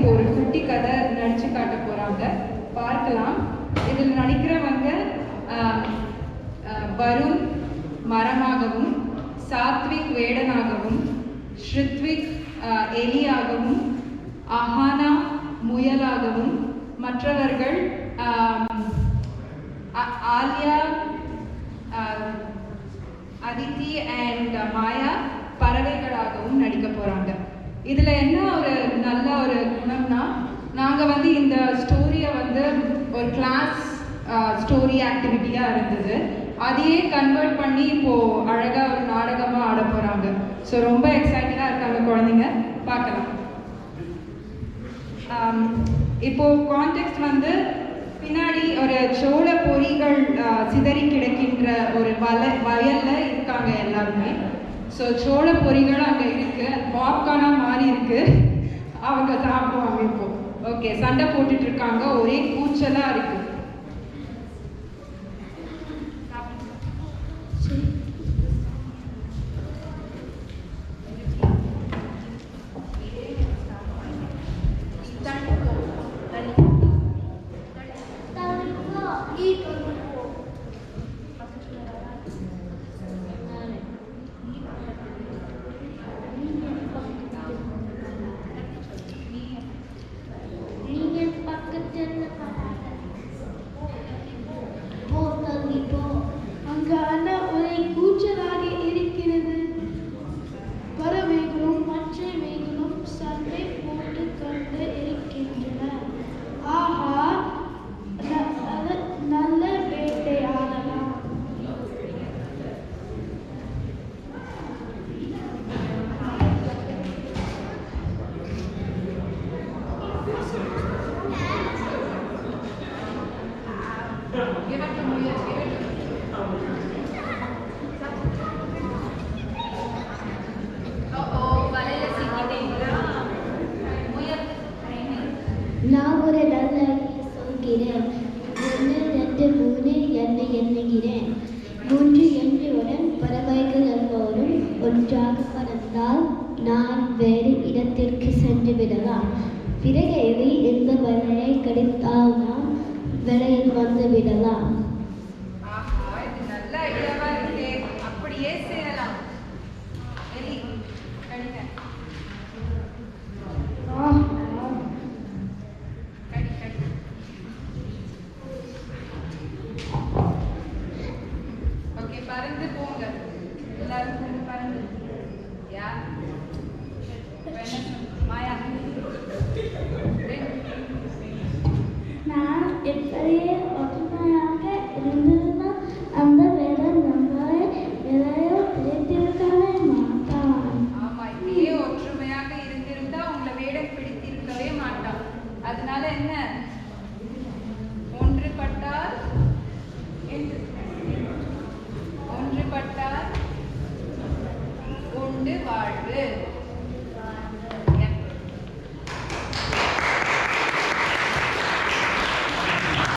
இப்போ ஒரு குட்டி கதை நடிச்சு காட்ட போறாங்க. பார்க்கலாம். இதில் நடிக்கிறவங்க வருண் மரமாகவும் சாத்விக் வேடனாகவும் ஸ்ருத்விக் எலியாகவும் அஹானா முயலாகவும் மற்றவர்கள் அ- ஆலியா ஆஹ், அதித்தி அண்ட் மாயா பறவைகளாகவும் நடிக்க போறாங்க. இதில் என்ன ஒரு நல்ல ஒரு குணம்னா நாங்கள் வந்து இந்த ஸ்டோரியை வந்து ஒரு கிளாஸ் ஸ்டோரி ஆக்டிவிட்டியாக இருந்தது. அதையே கன்வெர்ட் பண்ணி இப்போது அழகாக ஒரு நாடகமாக ஆட போகிறாங்க ஸோ ரொம்ப எக்ஸைட்டடாக இருக்காங்க குழந்தைங்க. பார்க்கலாம். இப்போது இப்போ கான்டெக்ட் வந்து பின்னாடி ஒரு சோள பொறிகள் சிதறி கிடக்கின்ற ஒரு வல வயலில் இருக்காங்க எல்லாருமே. ஸோ சோள பொறிகள் அங்கே இருக்கு. அது பாப்கார்னா மாறி இருக்கு. அவங்க சாப்பிடுவாங்க இப்போ. ஓகே சண்டை போட்டுட்டு இருக்காங்க. ஒரே கூச்சலாக இருக்கு. நான் ஒரு நல்ல சொல்கிறேன். ஒன்று ரெண்டு மூணு என்று எண்ணுகிறேன். மூன்று என்றுடன் பறவைகள் எல்லோரும் ஒன்றாக பறந்தால் நான் வேறு இடத்திற்கு சென்று விடலாம். பிறகு எவை இந்த வலையை கிடைத்தால் நான் விலையில் வந்து